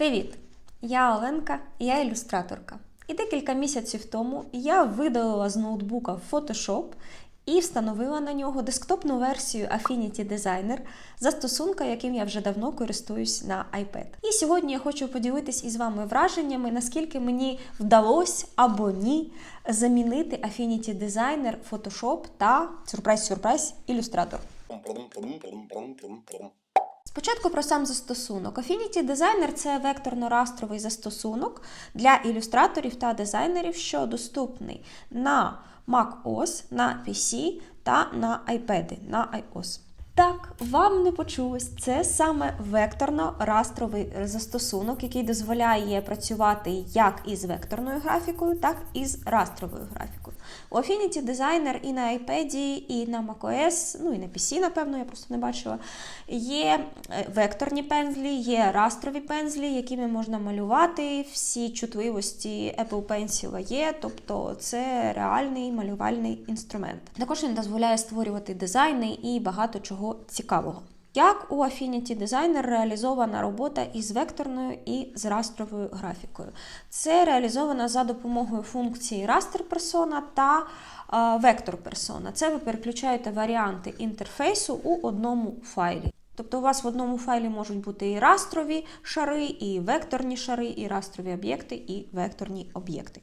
Привіт! Я Оленка, я ілюстраторка. І декілька місяців тому я видалила з ноутбука Photoshop і встановила на нього десктопну версію Affinity Designer, застосунка, яким я вже давно користуюсь на iPad. І сьогодні я хочу поділитись із вами враженнями, наскільки мені вдалося або ні замінити Affinity Designer, Photoshop та сюрприз-сюрприз ілюстратор. Спочатку про сам застосунок. Affinity Designer – це векторно-растровий застосунок для ілюстраторів та дизайнерів, що доступний на Mac OS, на PC та на iPad, на iOS. Так, вам не почулось, це саме векторно-растровий застосунок, який дозволяє працювати як із векторною графікою, так і з растровою графікою. У Affinity Designer і на iPad, і на macOS, ну і на PC, напевно, я просто не бачила. Є е, векторні пензлі, є растрові пензлі, якими можна малювати. Всі чутливості Apple Pencil є, тобто це реальний малювальний інструмент. Також він дозволяє створювати дизайни і багато чого цікавого. Як у Affinity Designer реалізована робота із векторною і з растровою графікою. Це реалізовано за допомогою функції Raster Persona та Vector Persona. Це ви переключаєте варіанти інтерфейсу у одному файлі. Тобто у вас в одному файлі можуть бути і растрові шари, і векторні шари, і растрові об'єкти, і векторні об'єкти.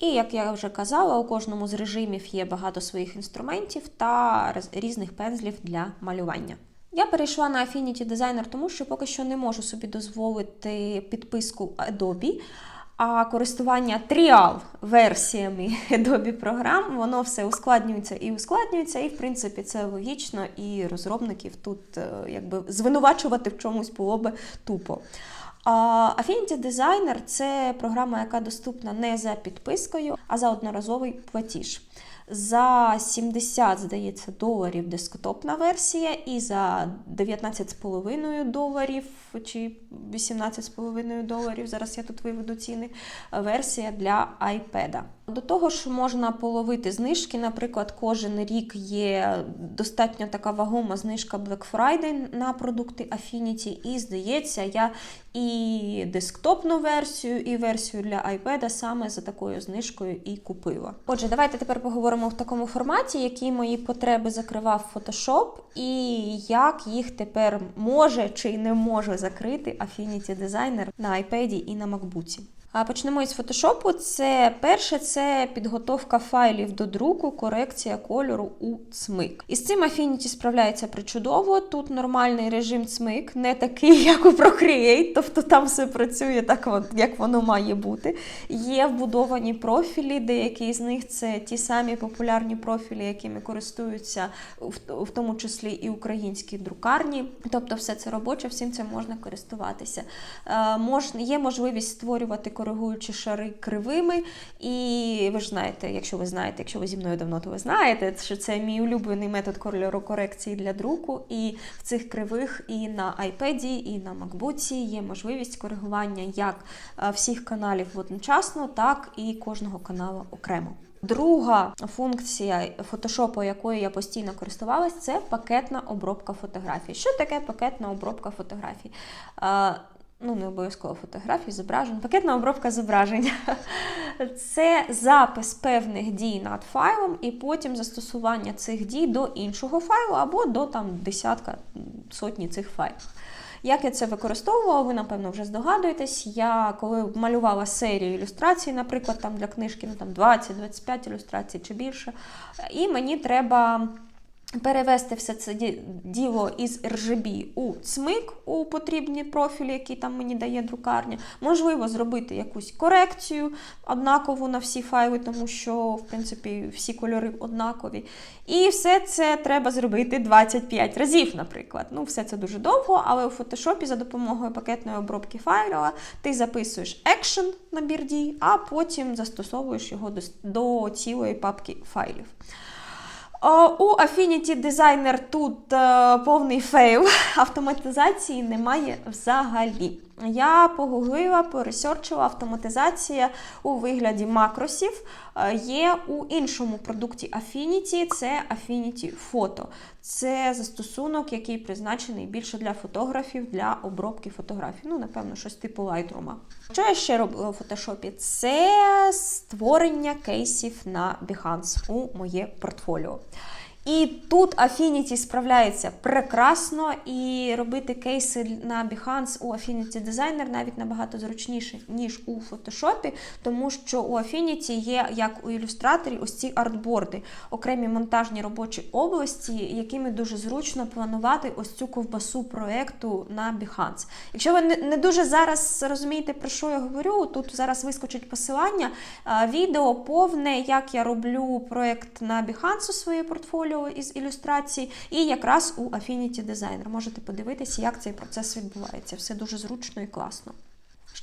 І як я вже казала, у кожному з режимів є багато своїх інструментів та різних пензлів для малювання. Я перейшла на Affinity Designer, тому що поки що не можу собі дозволити підписку Adobe, а користування тріал версіями Adobe програм, воно все ускладнюється і ускладнюється, і в принципі це логічно, і розробників тут е, якби звинувачувати в чомусь було би тупо. Affinity Designer це програма, яка доступна не за підпискою, а за одноразовий платіж. За 70, здається, доларів десктопна версія, і за 19,5 доларів чи 18,5 доларів, зараз я тут виведу ціни, версія для iPad. До того ж, можна половити знижки. Наприклад, кожен рік є достатньо така вагома знижка Black Friday на продукти Affinity. І здається, я і десктопну версію, і версію для iPad саме за такою знижкою і купила. Отже, давайте тепер поговоримо в такому форматі, які мої потреби закривав Photoshop, і як їх тепер може чи не може закрити Affinity Designer на iPad і на MacBook. Почнемо із фотошопу. Це перше це підготовка файлів до друку, корекція кольору у цмик. Із цим Affinity справляється причудово. Тут нормальний режим цмик, не такий, як у Procreate, тобто там все працює так, як воно має бути. Є вбудовані профілі, деякі з них це ті самі популярні профілі, якими користуються в, в тому числі і українські друкарні. Тобто, все це робоче, всім цим можна користуватися. Е, є можливість створювати коригуючі шари кривими. І ви ж знаєте, якщо ви знаєте, якщо ви зі мною давно, то ви знаєте, що це мій улюблений метод кольорокорекції для друку. І в цих кривих і на iPad, і на MacBook є можливість коригування як е, всіх каналів одночасно, так і кожного каналу окремо. Друга функція фотошопу, якою я постійно користувалась, це пакетна обробка фотографій. Що таке пакетна обробка фотографій? Ну, не обов'язково фотографій, зображень, пакетна обробка зображень. Це запис певних дій над файлом, і потім застосування цих дій до іншого файлу або до там десятка сотні цих файлів. Як я це використовувала, ви, напевно, вже здогадуєтесь. Я коли малювала серію ілюстрацій, наприклад, там для книжки ну, там 20-25 ілюстрацій чи більше, і мені треба перевести все це діло із RGB у цмик у потрібні профілі, які там мені дає друкарня. Можливо, зробити якусь корекцію однакову на всі файли, тому що, в принципі, всі кольори однакові. І все це треба зробити 25 разів, наприклад. Ну, все це дуже довго, але у фотошопі за допомогою пакетної обробки файла ти записуєш action набір дій, а потім застосовуєш його до цілої папки файлів. У Affinity Designer тут е, повний фейл. Автоматизації немає взагалі. Я погуглила, поресерчила автоматизація у вигляді макросів. е, Є у іншому продукті Affinity, це Affinity Photo. Це застосунок, який призначений більше для фотографів, для обробки фотографій. Ну, напевно, щось типу Lightroom. Що я ще робила у фотошопі? Це створення кейсів на Behance у моє портфоліо. І тут Affinity справляється прекрасно, і робити кейси на Behance у Affinity Designer навіть набагато зручніше, ніж у Photoshop, тому що у Affinity є, як у ілюстраторі, ось ці артборди, окремі монтажні робочі області, якими дуже зручно планувати ось цю ковбасу проекту на Behance. Якщо ви не, дуже зараз розумієте, про що я говорю, тут зараз вискочить посилання. Відео повне, як я роблю проект на Behance у своє портфоліо із ілюстрацій, і якраз у Affinity Designer. Можете подивитися, як цей процес відбувається. Все дуже зручно і класно.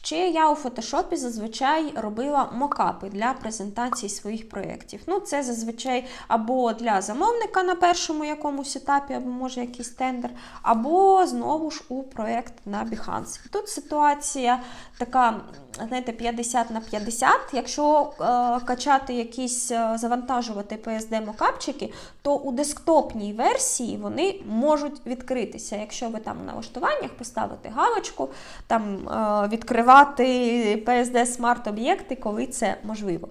Ще я у фотошопі зазвичай робила мокапи для презентації своїх проєктів. Ну, це зазвичай або для замовника на першому якомусь етапі, або може якийсь тендер, або знову ж у проєкт на Behance. Тут ситуація така, знаєте, 50 на 50. Якщо е, качати якісь е, завантажувати PSD мокапчики, то у десктопній версії вони можуть відкритися. Якщо ви там в налаштуваннях поставите галочку, там е, відкривати PSD Smart об'єкти, коли це можливо.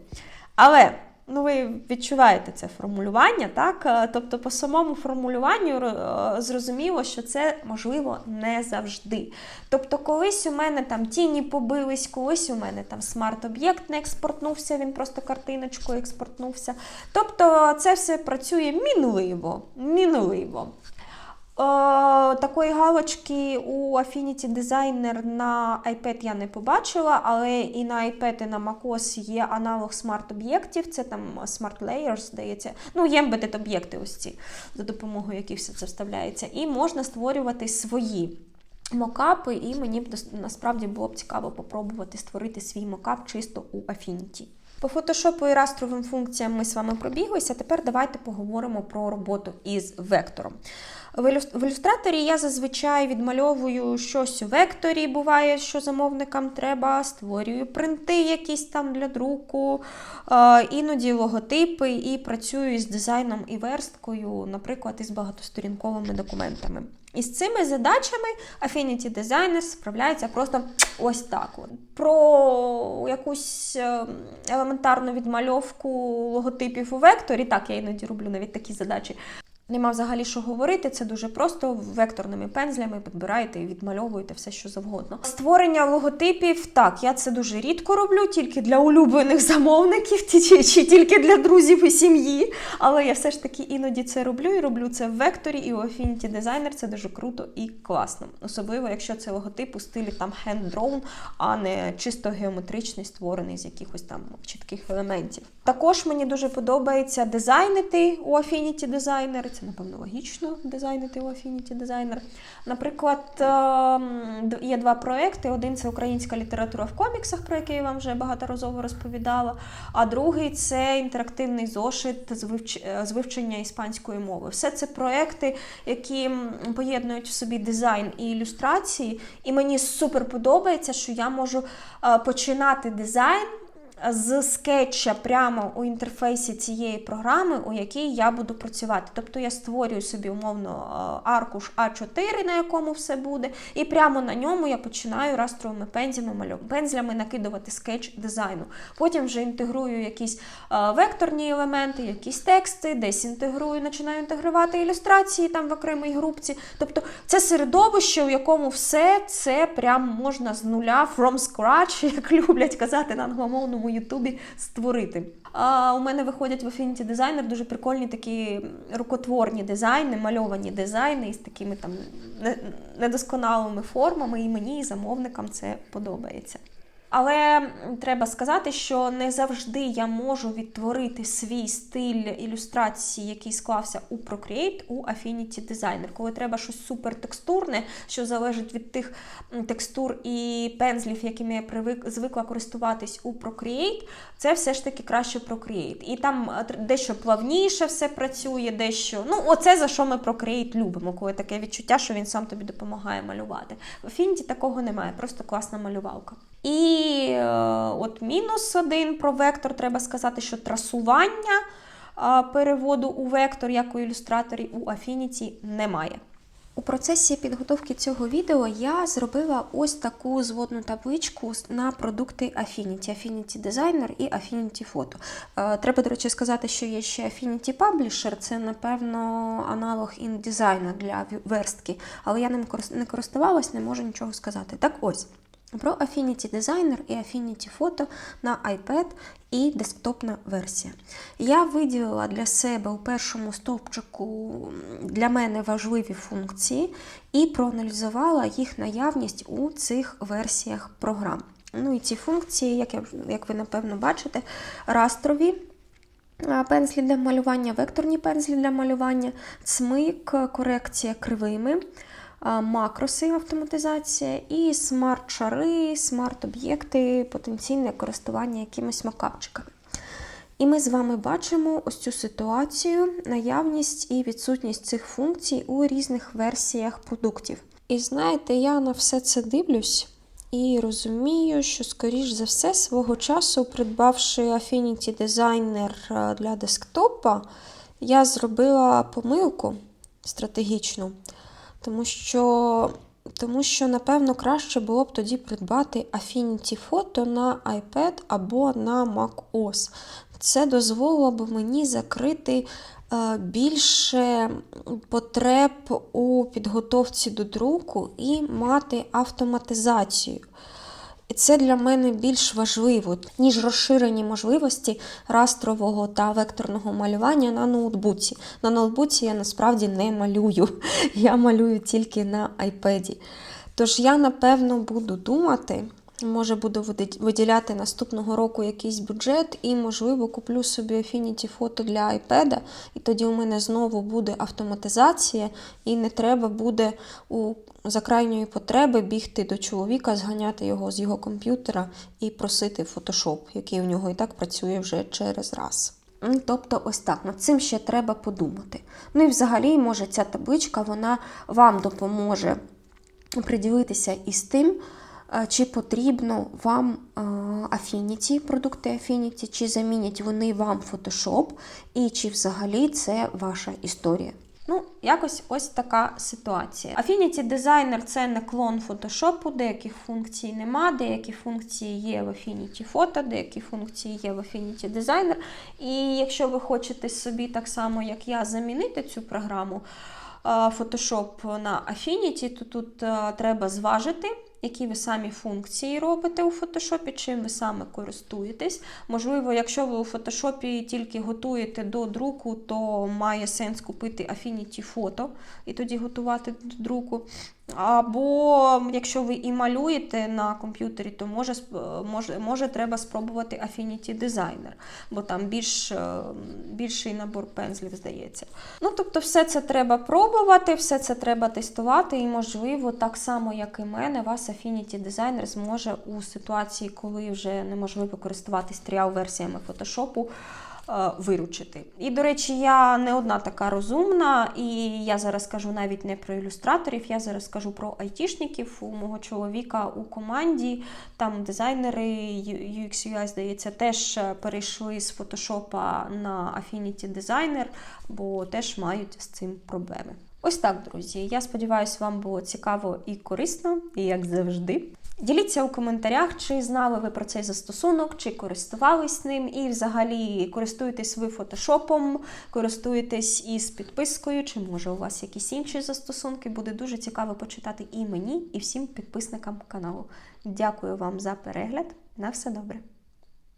Але ну, ви відчуваєте це формулювання, так? Е, Тобто, по самому формулюванню е, зрозуміло, що це можливо не завжди. Тобто, колись у мене там тіні побились, колись у мене там смарт-об'єкт не експортнувся, він просто картиночкою експортнувся. Тобто, це все працює мінливо. мінливо. Е, такої галочки у Affinity Designer на iPad я не побачила, але і на iPad, і на macOS є аналог смарт-об'єктів, це там Smart Layers, здається. Ну, є embedded об'єкти ось ці, за допомогою яких все це вставляється. І можна створювати свої. Мокапи, і мені б насправді було б цікаво попробувати створити свій мокап чисто у Affinity. По фотошопу і растровим функціям ми з вами пробіглися. Тепер давайте поговоримо про роботу із вектором. В ілюстраторі я зазвичай відмальовую щось у векторі, буває, що замовникам треба, створюю принти якісь там для друку, іноді логотипи і працюю із дизайном і версткою, наприклад, із багатосторінковими документами. І з цими задачами Affinity Designer справляється просто ось так. Про якусь е, елементарну відмальовку логотипів у векторі, так, я іноді роблю навіть такі задачі. Нема взагалі що говорити, це дуже просто векторними пензлями підбираєте і відмальовуєте все, що завгодно. Створення логотипів, так, я це дуже рідко роблю, тільки для улюблених замовників, чи, тільки для друзів і сім'ї. Але я все ж таки іноді це роблю і роблю це в векторі, і у Affinity Designer це дуже круто і класно. Особливо, якщо це логотип у стилі там hand-drawn, а не чисто геометричний, створений з якихось там чітких елементів. Також мені дуже подобається дизайнити у Affinity Designer. Це, напевно, логічно дизайнити у Affinity Designer. Наприклад, ем, є два проекти. Один це українська література в коміксах, про який я вам вже багаторазово розповідала. А другий це інтерактивний зошит з, е, вивчення іспанської мови. Все це проекти, які поєднують в собі дизайн і ілюстрації. І мені супер подобається, що я можу е, починати дизайн з скетча прямо у інтерфейсі цієї програми, у якій я буду працювати. Тобто я створюю собі умовно е, аркуш А4, на якому все буде, і прямо на ньому я починаю растровими пензлями, пензлями накидувати скетч дизайну. Потім вже інтегрую якісь е, векторні елементи, якісь тексти, десь інтегрую, починаю інтегрувати ілюстрації там в окремій групці. Тобто це середовище, у якому все це прям можна з нуля from scratch, як люблять казати на англомовному Ютубі, створити. А у мене виходять в Affinity Designer дуже прикольні такі рукотворні дизайни, мальовані дизайни із такими там недосконалими формами, і мені, і замовникам це подобається. Але треба сказати, що не завжди я можу відтворити свій стиль ілюстрації, який склався у Procreate, у Affinity Designer. Коли треба щось супертекстурне, що залежить від тих текстур і пензлів, якими я привик, звикла користуватись у Procreate, це все ж таки краще Procreate. І там е, дещо плавніше все працює, дещо. Ну, оце за що ми Procreate любимо, коли таке відчуття, що він сам тобі допомагає малювати. В Affinity такого немає, просто класна малювалка. І е, от мінус один про вектор, треба сказати, що трасування е, переводу у вектор, як у ілюстраторі, у Affinity немає. У процесі підготовки цього відео я зробила ось таку зводну табличку на продукти Affinity, Affinity Designer і Affinity Photo. Е, Треба, до речі, сказати, що є ще Affinity Publisher, це, напевно, аналог InDesign для верстки, але я ним не користувалась, не можу нічого сказати. Так ось. Про Affinity Designer і Affinity Photo на iPad і десктопна версія. Я виділила для себе у першому стовпчику для мене важливі функції і проаналізувала їх наявність у цих версіях програм. Ну і ці функції, як, я, як ви напевно бачите, растрові пензлі для малювання, векторні пензлі для малювання, цмик, корекція кривими, макроси автоматизація і смарт-шари, смарт-об'єкти, потенційне користування якимись макапчиками. І ми з вами бачимо ось цю ситуацію, наявність і відсутність цих функцій у різних версіях продуктів. І знаєте, я на все це дивлюсь і розумію, що, скоріш за все, свого часу, придбавши Affinity Designer е, для десктопа, я зробила помилку стратегічну, тому що, тому що, напевно, краще було б тоді придбати Affinity Photo на iPad або на macOS. Це дозволило б мені закрити е, більше потреб у підготовці до друку і мати автоматизацію. І це для мене більш важливо, ніж розширені можливості растрового та векторного малювання на ноутбуці. На ноутбуці я насправді не малюю, я малюю тільки на iPad. Тож я, напевно, буду думати, може буду виділяти наступного року якийсь бюджет і, можливо, куплю собі Affinity Photo для iPad, і тоді у мене знову буде автоматизація, і не треба буде у за крайньої потреби бігти до чоловіка, зганяти його з його комп'ютера і просити Photoshop, який у нього і так працює вже через раз. Тобто, ось так, над цим ще треба подумати. Ну і взагалі, може, ця табличка вона вам допоможе приділитися із тим, чи потрібно вам Affinity, продукти Affinity, чи замінять вони вам Photoshop, і чи взагалі це ваша історія. Ну, якось ось така ситуація. Affinity Designer це не клон Photoshop, деяких функцій нема, деякі функції є в Affinity Photo, деякі функції є в Affinity Designer. І якщо ви хочете собі так само, як я, замінити цю програму Photoshop на Affinity, то тут треба зважити. Які ви самі функції робите у фотошопі, чим ви саме користуєтесь. Можливо, якщо ви у фотошопі тільки готуєте до друку, то має сенс купити Affinity Photo і тоді готувати до друку. Або якщо ви і малюєте на комп'ютері, то може, може, може треба спробувати Affinity Designer, бо там більш, е, більший набор пензлів, здається. Ну, тобто, все це треба пробувати, все це треба тестувати, і, можливо, так само, як і мене, вас Affinity Designer зможе у ситуації, коли вже неможливо користуватись тріал-версіями фотошопу, е, виручити. І, до речі, я не одна така розумна, і я зараз кажу навіть не про ілюстраторів, я зараз кажу про айтішників. У мого чоловіка у команді, там дизайнери UX UI, здається, теж е, перейшли з фотошопа на Affinity Designer, бо теж мають з цим проблеми. Ось так, друзі. Я сподіваюся, вам було цікаво і корисно, і як завжди. Діліться у коментарях, чи знали ви про цей застосунок, чи користувались ним, і взагалі користуєтесь ви фотошопом, користуєтесь із підпискою, чи може у вас якісь інші застосунки. Буде дуже цікаво почитати і мені, і всім підписникам каналу. Дякую вам за перегляд. На все добре.